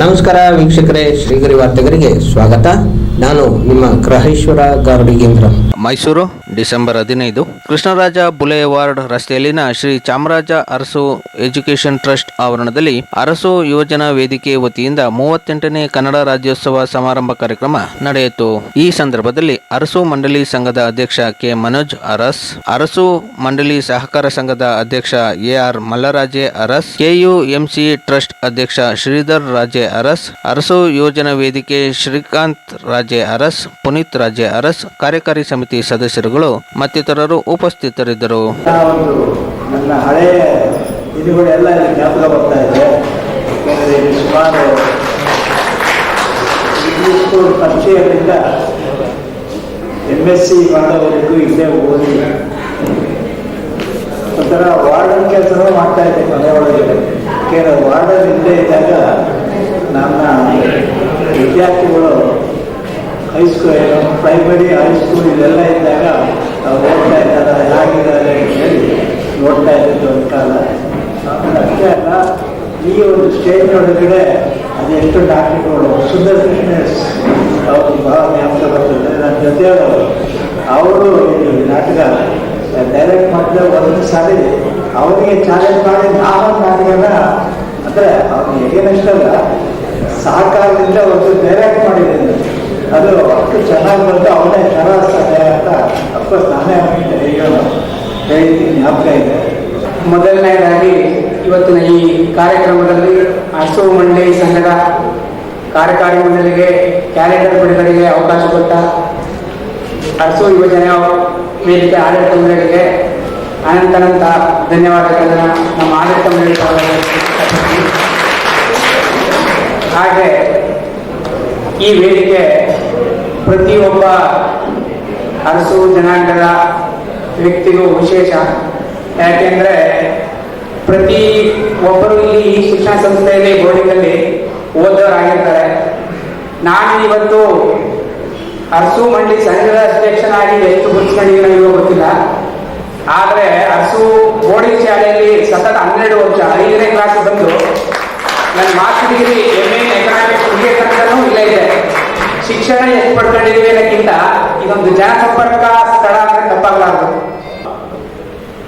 ನಮಸ್ಕಾರ ವೀಕ್ಷಕರೇ, ಶ್ರೀಗರಿ ವಾರ್ತೆಗರಿಗೆ ಸ್ವಾಗತ. ನಾನು ನಿಮ್ಮ ಗ್ರಹೇಶ್ವರ ಗಾರ್ಡಿಗೇಂದ್ರ ಮೈಸೂರು, ಡಿಸೆಂಬರ್ ಹದಿನೈದು. ಕೃಷ್ಣರಾಜ ಬುಲೆವಾರ್ಡ್ ರಸ್ತೆಯಲ್ಲಿನ ಶ್ರೀ ಚಾಮರಾಜ ಅರಸು ಎಜುಕೇಷನ್ ಟ್ರಸ್ಟ್ ಆವರಣದಲ್ಲಿ ಅರಸು ಯೋಜನಾ ವೇದಿಕೆ ವತಿಯಿಂದ ಮೂವತ್ತೆಂಟನೇ ಕನ್ನಡ ರಾಜ್ಯೋತ್ಸವ ಸಮಾರಂಭ ಕಾರ್ಯಕ್ರಮ ನಡೆಯಿತು. ಈ ಸಂದರ್ಭದಲ್ಲಿ ಅರಸು ಮಂಡಳಿ ಸಂಘದ ಅಧ್ಯಕ್ಷ ಕೆ ಮನೋಜ್ ಅರಸ್, ಅರಸು ಮಂಡಳಿ ಸಹಕಾರ ಸಂಘದ ಅಧ್ಯಕ್ಷ A R Mallaraje Aras KUMC trust ಅಧ್ಯಕ್ಷ ಶ್ರೀಧರ್ ರಾಜೆ ಅರಸ್, ಅರಸು ಯೋಜನಾ ವೇದಿಕೆ ಶ್ರೀಕಾಂತ್ ರಾಜೆ ಅರಸ್, ಪುನೀತ್ ರಾಜೆ ಅರಸ್, ಕಾರ್ಯಕಾರಿ ಸಮಿತಿ ಸದಸ್ಯರುಗಳು ಮತ್ತಿತರರು ಉಪಸ್ಥಿತರಿದ್ದರು. ನನ್ನ ಹಳೆಯ ಇಲ್ಲಿ ಜ್ಞಾಪಕ ಬರ್ತಾ ಇದೆ. ಇಲ್ಲಿ ಸುಮಾರು ಪರಿಚಯದಿಂದ ಎಂ ಎಸ್ ಸಿ ಮಾಡೋವರೆಗೂ ಇಲ್ಲೇ ಓದಿ ಒಂಥರ ವಾರ್ಡನ್ ಕೆಲಸನೂ ಮಾಡ್ತಾ ಇದ್ದೆ ಮನೆಯೊಳಗೆ. ಯಾಕೆಂದರೆ ವಾರ್ಡನ್ ಇಲ್ಲದೆ ಇದ್ದಾಗ ನನ್ನ ವಿದ್ಯಾರ್ಥಿಗಳು ಹೈಸ್ಕೂಲ್ ಪ್ರೈಮರಿ ಹೈಸ್ಕೂಲ್ ಇದೆಲ್ಲ ಇದ್ದಾಗ ಅವ್ರು ಓದ್ತಾ ಇದ್ದಾರೆ, ಹೇಗಿದ್ದಾರೆ ಅಂತ ಹೇಳಿ ನೋಡ್ತಾ ಕಾಲ ಆಮೇಲೆ ಅಷ್ಟೇ ಅಲ್ಲ, ಈ ಒಂದು ಸ್ಟೇಜ್ ಒಳಗಡೆ ಅದೆಷ್ಟು ಡಾಕ್ಟರ್ಗಳು ಸುಂದರ ಕೃಷ್ಣ ಅವ್ರು ಭಾಳ ಜ್ಞಾಪಕ ಬರ್ತದೆ. ನನ್ನ ಜೊತೆಯವರು, ಅವರು ನಾಟಕ ಡೈರೆಕ್ಟ್ ಮಾಡಿದ ಒಂದು ಸಾರಿ ಅವನಿಗೆ ಚಾಲೆಂಜ್ ಮಾಡಿ ನಾವೊಂದು ನಾಟಕನ, ಅಂದರೆ ಅವ್ರಿಗೆ ಏನಷ್ಟಲ್ಲ ಸಹಕಾರದಿಂದ ಒಂದು ಡೈರೆಕ್ಟ್ ಮಾಡಿದ್ದೀನಿ. ಅದು ಅಷ್ಟು ಚೆನ್ನಾಗಿ ಬಂತು, ಅವನೇ ಸರಾಸ್ತಾನೆ ಅಂತ ಅಫ್ಕೋರ್ಸ್ ನಾನೇ ಅವನಿಗೆ ಹೇಳೋಣ ಹೇಳ್ತೀನಿ, ಜ್ಞಾಪಕ ಇದೆ. ಮೊದಲನೇದಾಗಿ ಇವತ್ತಿನ ಈ ಕಾರ್ಯಕ್ರಮದಲ್ಲಿ ಹಸು ಮಂಡಳಿ ಸಂಘದ ಕಾರ್ಯಕಾರಿ ಮಂಡಳಿಗೆ ಕ್ಯಾಲೆಂಡರ್ ಬಿಡುಗಡೆಗೆ ಅವಕಾಶ ಕೊಟ್ಟ ಹಸು ಯೋಜನೆಯ ವೇದಿಕೆ ಆಡಳಿತ ಮಂಡಳಿಗೆ ಅನಂತನಂತ ಧನ್ಯವಾದಗಳನ್ನು ನಮ್ಮ ಆಡಳಿತ ಮಂಡಳಿ ಪರವಾಗಿ ಹಾಗೆ ಈ ವೇದಿಕೆ ಪ್ರತಿಯೊಬ್ಬ ಅರಸು ಜನಾಂಗದ ವ್ಯಕ್ತಿಗೂ ವಿಶೇಷ. ಯಾಕೆಂದ್ರೆ ಪ್ರತಿ ಒಬ್ಬರು ಇಲ್ಲಿ ಈ ಶಿಕ್ಷಣ ಸಂಸ್ಥೆಯಲ್ಲಿ ಬೋರ್ಡಿಂಗಲ್ಲಿ ಓದೋರಾಗಿರ್ತಾರೆ ನಾನು ಇವತ್ತು ಅರಸು ಮಂಡಳಿ ಸಂಘದ ಅಧ್ಯಕ್ಷನಾಗಿ ಎಷ್ಟು ಗುರುತಿಸ್ಕೊಂಡಿದ್ದೀನೋ ಗೊತ್ತಿಲ್ಲ. ಆದರೆ ಅರಸು ಬೋರ್ಡಿಂಗ್ ಶಾಲೆಯಲ್ಲಿ ಸತತ ಹನ್ನೆರಡು ವರ್ಷ ಐದನೇ ಕ್ಲಾಸ್ ಬಂದು ನನ್ನ ಮಾಸ್ಟರ್ ಡಿಗ್ರಿ ಎ ಎಕನಾಮಿಕ್ಸ್ ಮುಗಿಯ ತನಕನೂ ಇಲ್ಲೇ ಇದೆ ಶಿಕ್ಷಣ ಎಷ್ಟು ಪಡ್ಕೊಂಡಿದ್ದೀವಿ ಅನ್ನೋಕ್ಕಿಂತ ಇದೊಂದು ಜನಸಂಪರ್ಕ ಸ್ಥಳ ಅಂದ್ರೆ ತಪ್ಪಾಗಲಾರದು.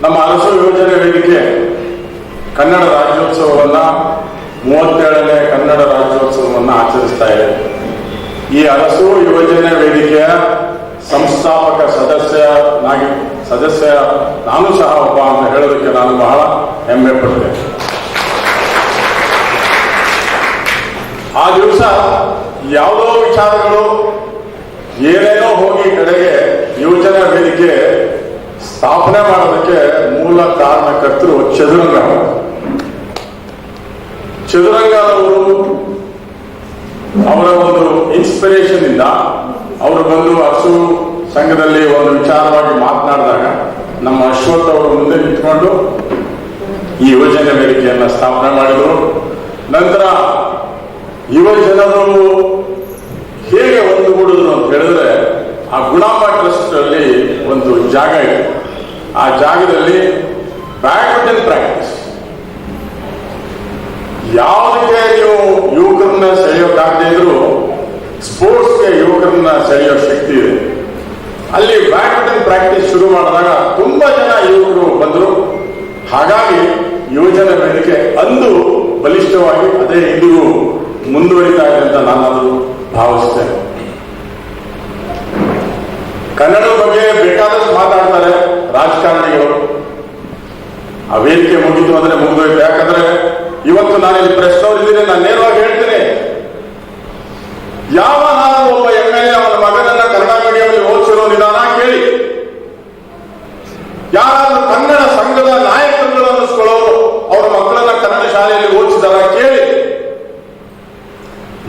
ನಮ್ಮ ಅರಸು ಯೋಜನೆ ವೇದಿಕೆ ಕನ್ನಡ ರಾಜ್ಯೋತ್ಸವವನ್ನ ಮೂವತ್ತೇಳನೇ ಕನ್ನಡ ರಾಜ್ಯೋತ್ಸವವನ್ನ ಆಚರಿಸ್ತಾ ಇದೆ. ಈ ಅರಸು ಯೋಜನೆ ವೇದಿಕೆಯ ಸಂಸ್ಥಾಪಕ ಸದಸ್ಯನಾಗಿ ಸದಸ್ಯ ನಾನು ಸಹ ಒಬ್ಬ ಅಂತ ಹೇಳೋದಕ್ಕೆ ನಾನು ಬಹಳ ಹೆಮ್ಮೆ ಪಡ್ತೇನೆ. ಆ ದಿವಸ ಯಾವುದೋ ವಿಚಾರಗಳು ಏನೇನೋ ಹೋಗಿ ಕಡೆಗೆ ಯೋಜನಾ ವೇದಿಕೆ ಸ್ಥಾಪನೆ ಮಾಡೋದಕ್ಕೆ ಮೂಲ ಕಾರಣಕರ್ತರು ಚದುರಂಗ. ಚದುರಂಗರವರು ಅವರ ಒಂದು ಇನ್ಸ್ಪಿರೇಷನ್ ಇಂದ ಅವರು ಬಂದು ಹಸು ಸಂಘದಲ್ಲಿ ಒಂದು ವಿಚಾರವಾಗಿ ಮಾತನಾಡಿದಾಗ ನಮ್ಮ ಅಶ್ವಥ್ ಅವರು ಮುಂದೆ ನಿಂತ್ಕೊಂಡು ಈ ಯೋಜನೆ ವೇದಿಕೆಯನ್ನ ಸ್ಥಾಪನೆ ಮಾಡಿದರು. ನಂತರ ಯುವ ಜನರು ಹೇಗೆ ಒಂದುಗೂಡುದು ಅಂತ ಹೇಳಿದ್ರೆ, ಆ ಗುಣಾಂಬ ಟ್ರಸ್ಟ್ ಅಲ್ಲಿ ಒಂದು ಜಾಗ ಇದೆ. ಆ ಜಾಗದಲ್ಲಿ ಬ್ಯಾಡ್ಮಿಂಟನ್ ಪ್ರಾಕ್ಟೀಸ್ ಯಾವುದಕ್ಕೆ ನೀವು ಯುವಕರನ್ನ ಸೆಳೆಯೋಕ್ಕಾಗದೇ ಇದ್ರು ಸ್ಪೋರ್ಟ್ಸ್ಗೆ ಯುವಕರನ್ನ ಸೆಳೆಯೋ ಶಕ್ತಿ ಇದೆ. ಅಲ್ಲಿ ಬ್ಯಾಡ್ಮಿಂಟನ್ ಪ್ರಾಕ್ಟೀಸ್ ಶುರು ಮಾಡಿದಾಗ ತುಂಬಾ ಜನ ಯುವಕರು ಬಂದರು. ಹಾಗಾಗಿ ಯುವಜನ ಬೇಡಿಕೆ ಅಂದು ಬಲಿಷ್ಠವಾಗಿ ಅದೇ ಇಂದಿಗೂ ಮುಂದುವರಿತಾ ಇದೆ ಅಂತ ನಾನಾದರೂ ಭಾವಿಸ್ತೇನೆ ಕನ್ನಡದ ಬಗ್ಗೆ ಬೇಕಾದಷ್ಟು ಮಾತಾಡ್ತಾರೆ ರಾಜಕಾರಣಿಗಳು ಆ ವೇದಿಕೆ ಮುಗಿತು ಅಂದ್ರೆ ಮುಗಿದೋಯ್ತು ಯಾಕಂದ್ರೆ ಇವತ್ತು ನಾನು ಇಲ್ಲಿ ಪ್ರೆಸ್ನವ್ರು ಇದ್ದೀನಿ, ನಾನು ನೇರವಾಗಿ ಹೇಳ್ತೀನಿ. ಯಾವ ಒಬ್ಬ ಎಂ ಎಲ್ ಎ ಅವನ ಮಗನನ್ನ ಕನ್ನಡ ಮೀಡಿಯಂ ಓದಿಸಿರೋ ನಿಧಾನ ಕೇಳಿ ಯಾರಾದ್ರೂ ಕನ್ನಡ ಸಂಘದ ನಾಯಕರುಗಳು ಅನ್ನಿಸ್ಕೊಳ್ಳೋರು ಅವರ ಮಕ್ಕಳನ್ನ ಕನ್ನಡ ಶಾಲೆಯಲ್ಲಿ ಓದಿಸಿದಾರ ಕೇಳಿ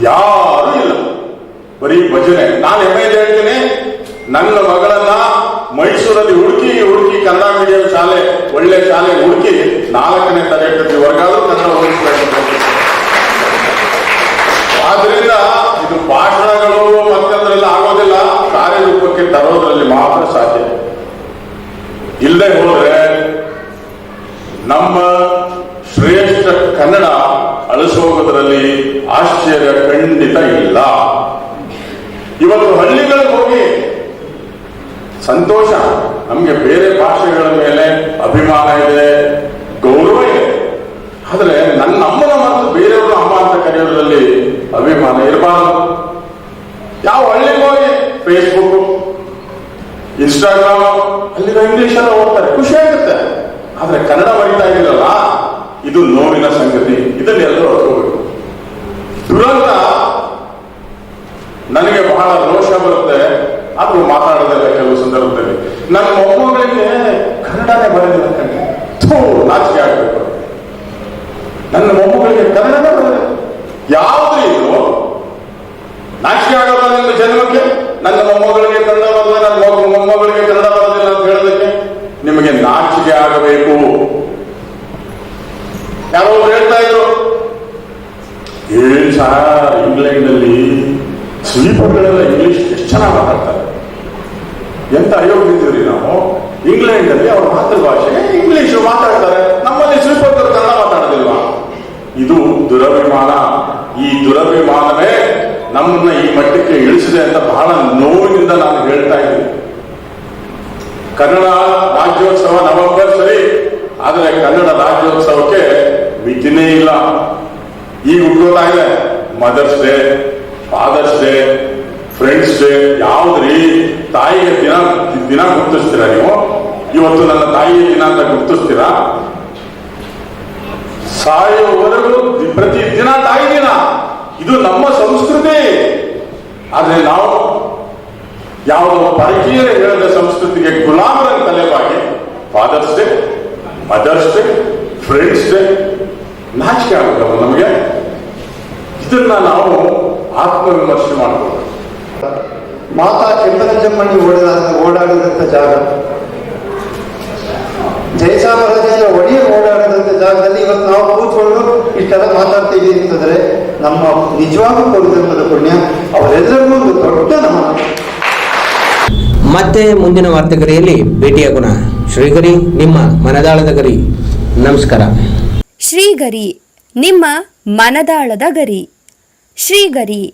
ಯಾರು ಇಲ್ಲ ಬರೀ ಭಜನೆ. ನಾನು ಹೆಮ್ಮೆಯಿಂದ ಹೇಳ್ತೀನಿ. ನನ್ನ ಮಗಳನ್ನ ಮೈಸೂರಲ್ಲಿ ಹುಡುಕಿ ಹುಡುಕಿ ಕನ್ನಡ ಮೀಡಿಯಂ ಶಾಲೆ, ಒಳ್ಳೆ ಶಾಲೆ ಹುಡುಕಿ ನಾಲ್ಕನೇ ತರಗತಿವರೆಗಾದ್ರೂ ಕನ್ನಡ ಓದಿಸ್ಬೇಕು. ಆದ್ರಿಂದ ಇದು ಭಾಷಣಗಳು ಮತ್ತೊಂದರೆಲ್ಲ ಆಗೋದಿಲ್ಲ. ಕಾರ್ಯರೂಪಕ್ಕೆ ತರೋದ್ರಲ್ಲಿ ಮಾತ್ರ ಸಾಧ್ಯ. ಇಲ್ಲದೆ ಹೋದ್ರೆ ನಮ್ಮ ಶ್ರೇಷ್ಠ ಕನ್ನಡ ಅಳಿಸೋಗೋದ್ರಲ್ಲಿ ಆಶ್ಚರ್ಯ ಖಂಡಿತ ಇಲ್ಲ. ಇವತ್ತು ಹಳ್ಳಿಗಳಿಗೆ ಹೋಗಿ ಸಂತೋಷ. ನಮಗೆ ಬೇರೆ ಭಾಷೆಗಳ ಮೇಲೆ ಅಭಿಮಾನ ಇದೆ, ಗೌರವ ಇದೆ. ಆದರೆ ನನ್ನ ಅಮ್ಮನ ಮತ್ತು ಬೇರೆಯವರು ಅಮ್ಮ ಅಂತ ಕರೆಯೋದ್ರಲ್ಲಿ ಅಭಿಮಾನ ಇರಬಾರದು. ಯಾವ ಹಳ್ಳಿಗೆ ಹೋಗಿ ಫೇಸ್ಬುಕ್ ಇನ್ಸ್ಟಾಗ್ರಾಮ್ ಅಲ್ಲಿ ಇಂಗ್ಲಿಷ್ ಎಲ್ಲ ಓದ್ತಾರೆ, ಖುಷಿ ಆಗುತ್ತೆ. ಆದ್ರೆ ಕನ್ನಡ ಬರೀತಾ ಇದ್ದೀರಲ್ಲ, ಇದು ನೋವಿನ ಸಂಗತಿ. ಇದನ್ನ ಎಲ್ಲರೂ ಆದ್ರೂ ಮಾತಾಡೋದಿಲ್ಲ ಕೆಲವು ಸಂದರ್ಭದಲ್ಲಿ. ನನ್ನ ಮೊಮ್ಮಗಳಿಗೆ ಕನ್ನಡನೇ ಬರೋದಿಲ್ಲ ಕಣ್ಣು. ಥೂ, ನಾಚಿಕೆ ಆಗಬೇಕು. ನನ್ನ ಮೊಮ್ಮಗಳಿಗೆ ಕನ್ನಡ ಬರೋದಿಲ್ಲ ಯಾವ್ದು ಇದು ನಾಚಿಕೆ ಆಗಲ್ಲ ನಿಮ್ಮ ಜನ್ಮಕ್ಕೆ, ನನ್ನ ಮೊಮ್ಮಗಳಿಗೆ ಕನ್ನಡ ಬರಲ್ಲ ನನ್ನ ಮಗು ಮೊಮ್ಮಗಳಿಗೆ ಕನ್ನಡ ಬರಲಿಲ್ಲ ಅಂತ ಹೇಳೋದಕ್ಕೆ ನಿಮಗೆ ನಾಚಿಕೆ ಆಗಬೇಕು. ಯಾರೋ ಹೇಳ್ತಾ ಇದ್ರು ಏನ್ ಇಂಗ್ಲೆಂಡ್ ಅಲ್ಲಿ ಸ್ವೀಪರ್ಗಳೆಲ್ಲ ಇಂಗ್ಲಿಷ್ ಎಷ್ಟು ಚೆನ್ನಾಗಿ ಮಾತಾಡ್ತಾರೆ. ಎಂತ ಅಯೋಗ್ಯದಿದ್ರಿ ನಾವು? ಇಂಗ್ಲೆಂಡ್ ಅಲ್ಲಿ ಅವ್ರ ಮಾತೃಭಾಷೆ ಇಂಗ್ಲಿಷ್ ಮಾತಾಡ್ತಾರೆ. ನಮ್ಮಲ್ಲಿ ಸ್ವೀಪರ್ಗಳು ಕನ್ನಡ ಮಾತಾಡೋದಿಲ್ವಾ? ಇದು ದುರಭಿಮಾನ. ಈ ದುರಭಿಮಾನವೇ ನಮ್ಮನ್ನ ಈ ಮಟ್ಟಕ್ಕೆ ಇಳಿಸಿದೆ ಅಂತ ಬಹಳ ನೋವಿನಿಂದ ನಾನು ಹೇಳ್ತಾ ಇದ್ದೀನಿ. ಕನ್ನಡ ರಾಜ್ಯೋತ್ಸವ ನವೆಂಬರ್ ಸರಿ, ಆದರೆ ಕನ್ನಡ ರಾಜ್ಯೋತ್ಸವಕ್ಕೆ ಮಿತಿನೇ ಇಲ್ಲ. ಈಗ ಹುಟ್ಟೋದಾಗಿದೆ mother's day, father's day friends day ಯಾವ್ದ್ರಿ? ತಾಯಿಯ ದಿನ ದಿನ ಗುರ್ತಿಸ್ತೀರಾ ನೀವು? ಇವತ್ತು ನನ್ನ ತಾಯಿಯ ದಿನ ಅಂತ ಗುರುತಿಸ್ತೀರಾ? ಸಾಯುವವರೆಗೂ ಪ್ರತಿ ದಿನ ತಾಯಿ ದಿನ. ಇದು ನಮ್ಮ ಸಂಸ್ಕೃತಿ. ಆದ್ರೆ ನಾವು ಯಾವುದೋ ಪರಕೀಯ ಹೇಳಿದ ಸಂಸ್ಕೃತಿಗೆ ಗುಲಾಮರ ತಲೆಬಾಗಿ father's day mother's day friends day ನಾಚಿಕೆ ಆಗುತ್ತಲ್ಲ ನಮಗೆ? ಇದನ್ನ ನಾವು ಆತ್ಮವಿಮರ್ಶೆ ಮಾಡಬಹುದು ಮಾತಾ ಕೆಂಪನಜಮ್ಮಣ್ಣಿ ಓಡಾಡ ಓಡಾಡಿದಂಥ ಜಾಗ. ಜಯಚಾಮರಾಜೇಂದ್ರ ಒಡೆಯರ್ ಓಡಾಡಿದಂಥ ಜಾಗದಲ್ಲಿ ಇವತ್ತು ನಾವು ಕೂತ್ಕೊಂಡು ಇಷ್ಟೆಲ್ಲ ಮಾತಾಡ್ತೀವಿ ಅಂತಂದ್ರೆ ನಮ್ಮ ನಿಜವಾಗೂ ಕೊಡುತ್ತಿರುವಂತಹ ಪುಣ್ಯ. ಅವರೆಲ್ಲರಿಗೂ ಒಂದು ದೊಡ್ಡ ನಮನ. ಮತ್ತೆ ಮುಂದಿನ ವಾರ್ತೆಗರಿಯಲ್ಲಿ ಭೇಟಿಯಾಗೋಣ ಶ್ರೀಗರಿ ನಿಮ್ಮ ಮನದಾಳದ ಗರಿ. ನಮಸ್ಕಾರ. ಶ್ರೀಗರಿ ನಿಮ್ಮ ಮನದಾಳದ ಗರಿ. ಶ್ರೀಗರಿ